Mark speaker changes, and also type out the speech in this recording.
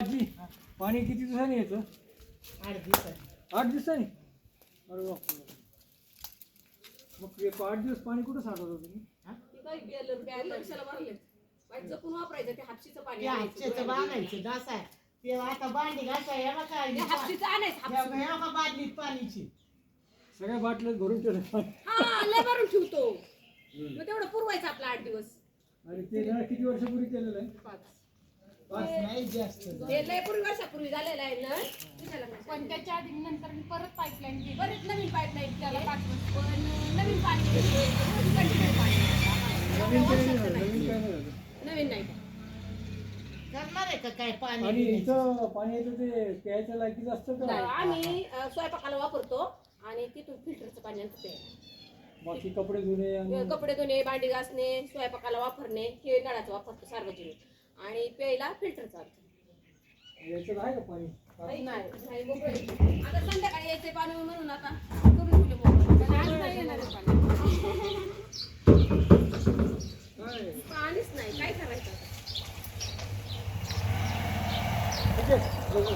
Speaker 1: आजी पाणी किती दिवसांनी येतं?
Speaker 2: आठ दिवसात
Speaker 1: आठ दिवसांनी? अरे बापरे. मग हे आठ दिवस पाणी कुठं साठवलं तुम्ही?
Speaker 3: ती काही बेल बॅग कशाला भरले. पाहिजे जपून वापरायचं ते हापशीचं पाणी
Speaker 2: ते
Speaker 3: आणायचं,
Speaker 2: हापशेचं
Speaker 3: डोळ्यात
Speaker 2: बांधायचं घासा ते आता भांडी घासा याला काय?
Speaker 3: ते हापशीचं आणायचं हापशीचं.
Speaker 2: या का बादलीत पाणीची.
Speaker 1: सगळ्या बाटल्यात भरून ठेवलं पाणी
Speaker 3: हा लय भरून ठेवतो. मग तेवढं पुरवायचं आपलं आठ दिवस.
Speaker 1: आणि ते नळ किती वर्षापूर्वी केलेलं आहे?
Speaker 3: पाच.
Speaker 2: पाच नाही जास्त
Speaker 3: लय पूर्वी वर्षापूर्वी झालेलं आहे ना?
Speaker 4: पण त्याच्या आधी नंतर मी परत पाईपलाईन केली.
Speaker 3: परत नवीन पाईपलाईन
Speaker 4: त्याला
Speaker 3: त्याला
Speaker 4: पाच वर्ष
Speaker 3: पण नवीन पाणी कंटिन्यू पाणी
Speaker 1: नवीन नाही नवीन
Speaker 2: करणार आहे का काय
Speaker 1: आणि
Speaker 2: पाणी
Speaker 1: इथं पाणी येतं ते प्यायच्या लायकीचं असतं
Speaker 3: नाही,
Speaker 1: का
Speaker 3: आम्ही अं, स्वयंपाकाला वापरतो आणि तिथून फिल्टरचं पाणी आणतो ते.
Speaker 1: बाकी कपडे धुणे आणि
Speaker 3: कपडे धुणे भांडी घासणे स्वयंपाकाला वापरणे हे नळाचं वापरतो सार्वजनिक. आणि प्यायला
Speaker 1: याच्यात आहे का पाणी
Speaker 3: नाही नाही मोकळं आहे. आता संध्याकाळी यायचे पाणी म्हणून आता करून ठेवलं मोकळं. पण आज नाही येणार आहे पाणी
Speaker 1: काय
Speaker 3: पाणीच नाही काय करायचं आता?
Speaker 1: ठीक आहे बघू.